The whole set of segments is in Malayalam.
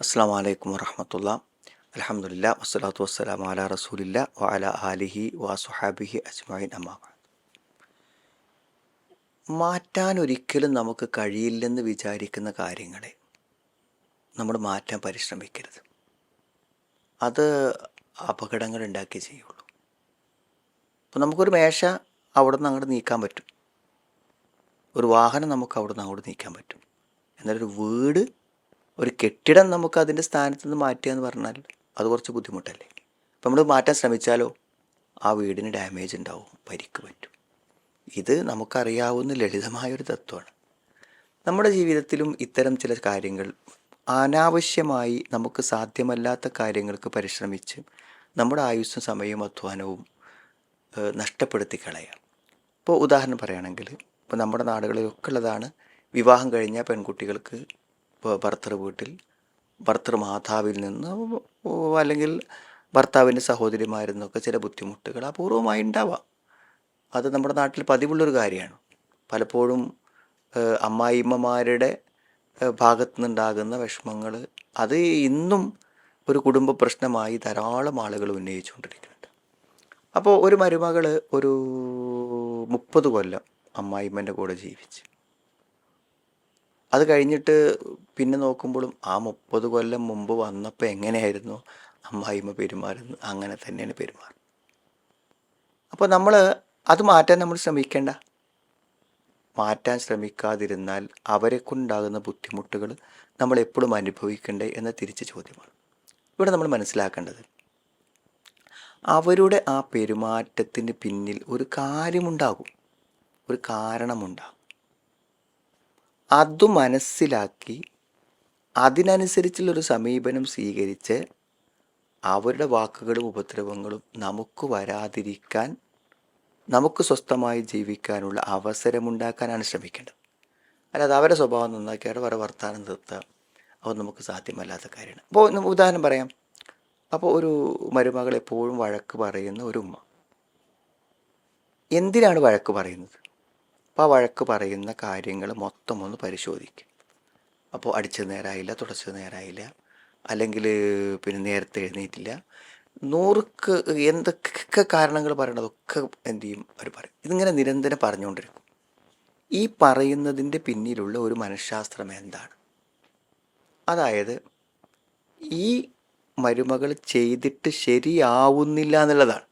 അസ്സാം വലൈക്കും വറഹമത്തുള്ള. അലഹമുല്ല വസ്സലാത്തു വസ്സലാം അല റസൂലില്ല വല ആലിഹി വാസുഹാബിഹി അജ്മൈൻ അമ്മ മാറ്റാൻ ഒരിക്കലും നമുക്ക് കഴിയില്ലെന്ന് വിചാരിക്കുന്ന കാര്യങ്ങളെ നമ്മൾ മാറ്റാൻ പരിശ്രമിക്കരുത്. അത് അപകടങ്ങൾ ഉണ്ടാക്കി ചെയ്യുള്ളൂ. അപ്പോൾ നമുക്കൊരു മേശ അവിടെ നിന്ന് അങ്ങോട്ട് നീക്കാൻ പറ്റും. ഒരു വാഹനം നമുക്ക് അവിടെ നിന്ന് അങ്ങോട്ട് നീക്കാൻ പറ്റും. എന്നാലൊരു വീട് ഒരു കെട്ടിടം നമുക്ക് അതിന്റെ സ്ഥാനത്ത് നിന്ന് മാറ്റുക എന്ന് പറഞ്ഞാൽ അത് കുറച്ച് ബുദ്ധിമുട്ടല്ലേ? അപ്പം നമ്മൾ മാറ്റാൻ ശ്രമിച്ചാലോ? ആ വീടിന് ഡാമേജ് ഉണ്ടാവും പരിക്ക് പറ്റും. ഇത് നമുക്കറിയാവുന്ന ലളിതമായൊരു തത്വമാണ്. നമ്മുടെ ജീവിതത്തിലും ഇത്തരം ചില കാര്യങ്ങൾ അനാവശ്യമായി നമുക്ക് സാധ്യമല്ലാത്ത കാര്യങ്ങൾക്ക് പരിശ്രമിച്ച് നമ്മുടെ ആയുസ്സും സമയവും അധ്വാനവും നഷ്ടപ്പെടുത്തി കളയാം. ഇപ്പോൾ ഉദാഹരണം പറയുകയാണെങ്കിൽ ഇപ്പോൾ നമ്മുടെ നാടുകളിലൊക്കെ ഉള്ളതാണ് വിവാഹം കഴിഞ്ഞ പെൺകുട്ടികൾക്ക് ഭർത്തൃ വീട്ടിൽ ഭർത്തൃ മാതാവിൽ നിന്ന് അല്ലെങ്കിൽ ഭർത്താവിന്റെ സഹോദരിമാരിൽ നിന്നൊക്കെ ചില ബുദ്ധിമുട്ടുകൾ അപൂർവമായി ഉണ്ടാവാം. അത് നമ്മുടെ നാട്ടിൽ പതിവുള്ളൊരു കാര്യമാണ്. പലപ്പോഴും അമ്മായിമ്മമാരുടെ ഭാഗത്തു നിന്നുണ്ടാകുന്ന വിഷമങ്ങൾ അത് ഇന്നും ഒരു കുടുംബ പ്രശ്നമായി ധാരാളം ആളുകൾ ഉന്നയിച്ചുകൊണ്ടിരിക്കുന്നുണ്ട്. അപ്പോൾ ഒരു മരുമകൾ ഒരു മുപ്പത് കൊല്ലം അമ്മായിമ്മന്റെ കൂടെ ജീവിച്ച്. അത് കഴിഞ്ഞിട്ട് പിന്നെ നോക്കുമ്പോഴും ആ മുപ്പത് കൊല്ലം മുമ്പ് വന്നപ്പോൾ എങ്ങനെയായിരുന്നു? അമ്മായിമ്മ പെരുമാറുന്നത്? അങ്ങനെ തന്നെയാണ് പെരുമാറുന്നത്. അപ്പോൾ നമ്മൾ അത് മാറ്റാൻ നമ്മൾ ശ്രമിക്കേണ്ട. മാറ്റാൻ ശ്രമിക്കാതിരുന്നാൽ അവരെ കൊണ്ടാകുന്ന ബുദ്ധിമുട്ടുകൾ നമ്മൾ എപ്പോഴും അനുഭവിക്കണ്ടേ എന്ന തിരിച്ച ചോദ്യമാണ്. ഇവിടെ നമ്മൾ മനസ്സിലാക്കേണ്ടത് അവരുടെ ആ പെരുമാറ്റത്തിന് പിന്നിൽ ഒരു കാര്യമുണ്ടാകും. ഒരു കാരണമുണ്ടാകും. അത് മനസ്സിലാക്കി അതിനനുസരിച്ചുള്ളൊരു സമീപനം സ്വീകരിച്ച് അവരുടെ വാക്കുകളും ഉപദ്രവങ്ങളും നമുക്ക് വരാതിരിക്കാൻ നമുക്ക് സ്വസ്ഥമായി ജീവിക്കാനുള്ള അവസരമുണ്ടാക്കാനാണ് ശ്രമിക്കേണ്ടത്. അല്ലാതെ അവരുടെ സ്വഭാവം നന്നാക്കിയാൽ അവരുടെ വർത്തമാനം നിർത്തുക അത് നമുക്ക് സാധ്യമല്ലാത്ത കാര്യമാണ്. അപ്പോൾ ഉദാഹരണം പറയാം. അപ്പോൾ ഒരു മരുമകൾ എപ്പോഴും വഴക്ക് പറയുന്ന ഒരു ഉമ്മ. എന്തിനാണ് വഴക്ക് പറയുന്നത്? അപ്പോൾ ആ വഴക്ക് പറയുന്ന കാര്യങ്ങൾ മൊത്തം ഒന്ന് പരിശോധിക്കും. അപ്പോൾ അടിച്ചത് നേരായില്ല തുടച്ചത് നേരായില്ല അല്ലെങ്കിൽ പിന്നെ നേരത്തെ എഴുന്നേറ്റില്ല. നൂറുക്ക് എന്തൊക്കെ കാരണങ്ങൾ പറയണതൊക്കെ എന്തു ചെയ്യും അവർ പറയും. ഇതിങ്ങനെ നിരന്തരം പറഞ്ഞുകൊണ്ടിരിക്കും ഈ പറയുന്നതിന്റെ പിന്നിലുള്ള ഒരു മനഃശാസ്ത്രം എന്താണ്? അതായത് ഈ മരുമകൾ ചെയ്തിട്ട് ശരിയാവുന്നില്ല എന്നുള്ളതാണ്.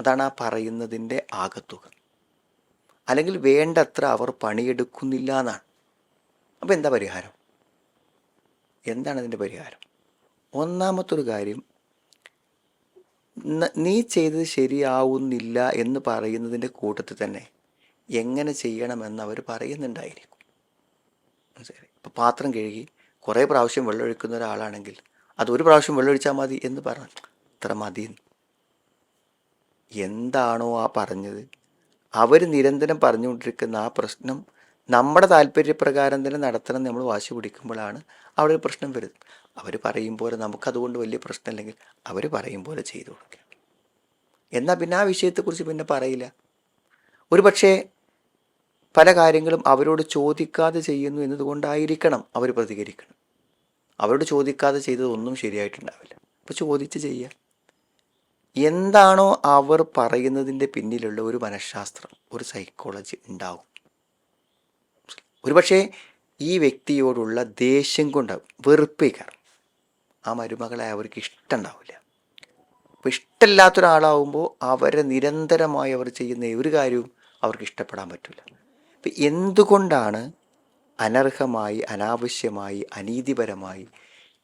അതാണ് ആ പറയുന്നതിന്റെ ആകത്തുക. അല്ലെങ്കിൽ വേണ്ടത്ര അവർ പണിയെടുക്കുന്നില്ല എന്നാണ് അപ്പോൾ എന്താ പരിഹാരം? എന്താണ് അതിന്റെ പരിഹാരം? ഒന്നാമത്തൊരു കാര്യം നീ ചെയ്തത് ശരിയാവുന്നില്ല എന്ന് പറയുന്നതിന്റെ കൂട്ടത്തിൽ തന്നെ എങ്ങനെ ചെയ്യണമെന്ന് അവർ പറയുന്നുണ്ടായിരിക്കും. ശരി ഇപ്പോൾ പാത്രം കഴുകി കുറേ പ്രാവശ്യം വെള്ളമൊഴിക്കുന്ന ഒരാളാണെങ്കിൽ അത് ഒരു പ്രാവശ്യം വെള്ളമൊഴിച്ചാൽ മതി എന്ന് പറഞ്ഞു ഇത്ര മതി എന്താണോ ആ പറഞ്ഞത്. അവർ നിരന്തരം പറഞ്ഞുകൊണ്ടിരിക്കുന്ന ആ പ്രശ്നം നമ്മുടെ താല്പര്യപ്രകാരം തന്നെ നടത്തണം നമ്മൾ വാശി പിടിക്കുമ്പോഴാണ് അവിടെ ഒരു പ്രശ്നം വരുന്നത്. അവർ പറയും പോലെ നമുക്കതുകൊണ്ട് വലിയ പ്രശ്നമില്ലെങ്കിൽ അവർ പറയും പോലെ ചെയ്തു കൊടുക്കുക എന്നാൽ പിന്നെ ആ വിഷയത്തെക്കുറിച്ച് പിന്നെ പറയില്ല. ഒരു പക്ഷേ പല കാര്യങ്ങളും അവരോട് ചോദിക്കാതെ ചെയ്യുന്നു എന്നതുകൊണ്ടായിരിക്കണം അവർ പ്രതികരിക്കണം. അവരോട് ചോദിക്കാതെ ചെയ്തതൊന്നും ശരിയായിട്ടുണ്ടാവില്ല. അപ്പോൾ ചോദിച്ച് ചെയ്യുക എന്താണോ അവർ പറയുന്നതിന്റെ പിന്നിലുള്ള ഒരു മനഃശാസ്ത്രം ഒരു സൈക്കോളജി ഉണ്ടാവും. ഒരുപക്ഷെ ഈ വ്യക്തിയോടുള്ള ദേഷ്യം കൊണ്ട് വെറുപ്പേക്കാറ് ആ മരുമകളെ അവർക്ക് ഇഷ്ടമുണ്ടാവില്ല അപ്പോൾ ഇഷ്ടമില്ലാത്ത ഒരാളാവുമ്പോൾ അവരെ നിരന്തരമായി അവർ ചെയ്യുന്ന ഒരു കാര്യവും അവർക്ക് ഇഷ്ടപ്പെടാൻ പറ്റില്ല. അപ്പം എന്തുകൊണ്ടാണ് അനർഹമായി അനാവശ്യമായി അനീതിപരമായി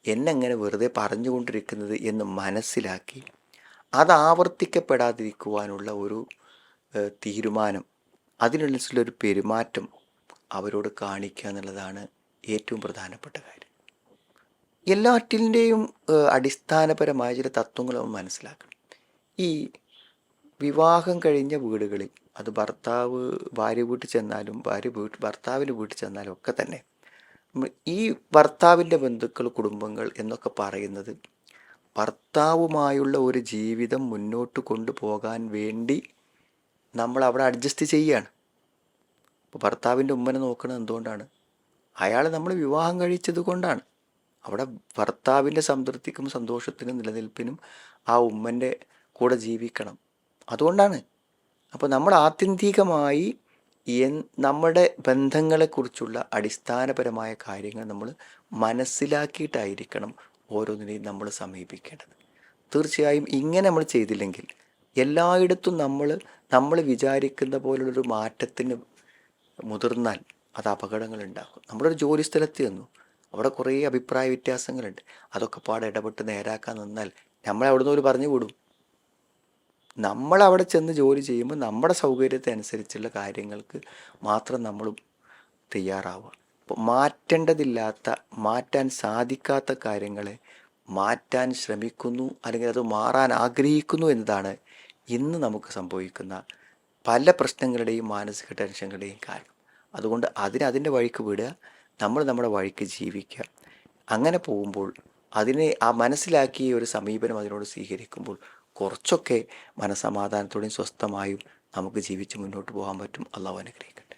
എന്നെങ്ങനെ വെറുതെ പറഞ്ഞുകൊണ്ടിരിക്കുന്നത് എന്ന് മനസ്സിലാക്കി അത് ആവർത്തിക്കപ്പെടാതിരിക്കുവാനുള്ള ഒരു തീരുമാനം അതിനനുസരിച്ചുള്ള ഒരു പെരുമാറ്റം അവരോട് കാണിക്കുക എന്നുള്ളതാണ് ഏറ്റവും പ്രധാനപ്പെട്ട കാര്യം. എല്ലാറ്റിന്റെയും അടിസ്ഥാനപരമായ ചില തത്വങ്ങൾ നമ്മൾ മനസ്സിലാക്കണം. ഈ വിവാഹം കഴിഞ്ഞ വീടുകളിൽ അത് ഭർത്താവ് ഭാര്യ വീട്ടിൽ ചെന്നാലും ഭാര്യ വീട്ടിൽ ഭർത്താവിന്റെ വീട്ടിൽ ചെന്നാലും ഒക്കെ തന്നെ ഈ ഭർത്താവിന്റെ ബന്ധുക്കൾ കുടുംബങ്ങൾ എന്നൊക്കെ പറയുന്നത് ഭർത്താവുമായുള്ള ഒരു ജീവിതം മുന്നോട്ട് കൊണ്ടുപോകാൻ വേണ്ടി നമ്മൾ അവിടെ അഡ്ജസ്റ്റ് ചെയ്യുകയാണ്. അപ്പോൾ ഭർത്താവിന്റെ ഉമ്മനെ നോക്കുന്നത് എന്തുകൊണ്ടാണ്? അയാൾ നമ്മൾ വിവാഹം കഴിച്ചത് കൊണ്ടാണ്. അവിടെ ഭർത്താവിന്റെ സംതൃപ്തിക്കും സന്തോഷത്തിനും നിലനിൽപ്പിനും ആ ഉമ്മന്റെ കൂടെ ജീവിക്കണം. അതുകൊണ്ടാണ്. അപ്പോൾ നമ്മൾ ആത്യന്തികമായി എൻ നമ്മുടെ ബന്ധങ്ങളെക്കുറിച്ചുള്ള അടിസ്ഥാനപരമായ കാര്യങ്ങൾ നമ്മൾ മനസ്സിലാക്കിയിട്ടായിരിക്കണം ഓരോന്നിനെയും നമ്മൾ സമീപിക്കേണ്ടത്. തീർച്ചയായും ഇങ്ങനെ നമ്മൾ ചെയ്തില്ലെങ്കിൽ എല്ലായിടത്തും നമ്മൾ നമ്മൾ വിചാരിക്കുന്ന പോലുള്ളൊരു മാറ്റത്തിന് മുതിർന്നാൽ അത് അപകടങ്ങൾ ഉണ്ടാക്കും. നമ്മളൊരു ജോലി സ്ഥലത്ത് ചെന്നു. അവിടെ കുറേ അഭിപ്രായ വ്യത്യാസങ്ങളുണ്ട്. അതൊക്കെ പാടെ ഇടപെട്ട് നേരാക്കാൻ നിന്നാൽ നമ്മളെ നിന്ന് ഒരു പറഞ്ഞു വിടും. നമ്മൾ അവിടെ ചെന്ന് ജോലി ചെയ്യുമ്പോൾ നമ്മുടെ സൗകര്യത്തെ അനുസരിച്ചുള്ള കാര്യങ്ങൾക്ക് മാത്രം നമ്മളും തയ്യാറാവുക. മാറ്റേണ്ടതില്ലാത്ത മാറ്റാൻ സാധിക്കാത്ത കാര്യങ്ങളെ മാറ്റാൻ ശ്രമിക്കുന്നു അല്ലെങ്കിൽ അത് മാറാൻ ആഗ്രഹിക്കുന്നു എന്നതാണ് ഇന്ന് നമുക്ക് സംഭവിക്കുന്ന പല പ്രശ്നങ്ങളുടെയും മാനസിക ടെൻഷനുകളുടെയും കാരണം അതുകൊണ്ട് അതിന് അതിന്റെ വഴിക്ക് വിടുക നമ്മൾ നമ്മുടെ വഴിക്ക് ജീവിക്കുക. അങ്ങനെ പോകുമ്പോൾ അതിനെ ആ മനസ്സിലാക്കിയ ഒരു സമീപനം അതിനോട് സ്വീകരിക്കുമ്പോൾ കുറച്ചൊക്കെ മനസമാധാനത്തോടെയും സ്വസ്ഥമായും നമുക്ക് ജീവിച്ച് മുന്നോട്ട് പോകാൻ പറ്റും. അള്ളാഹു അനുഗ്രഹിക്കട്ടെ.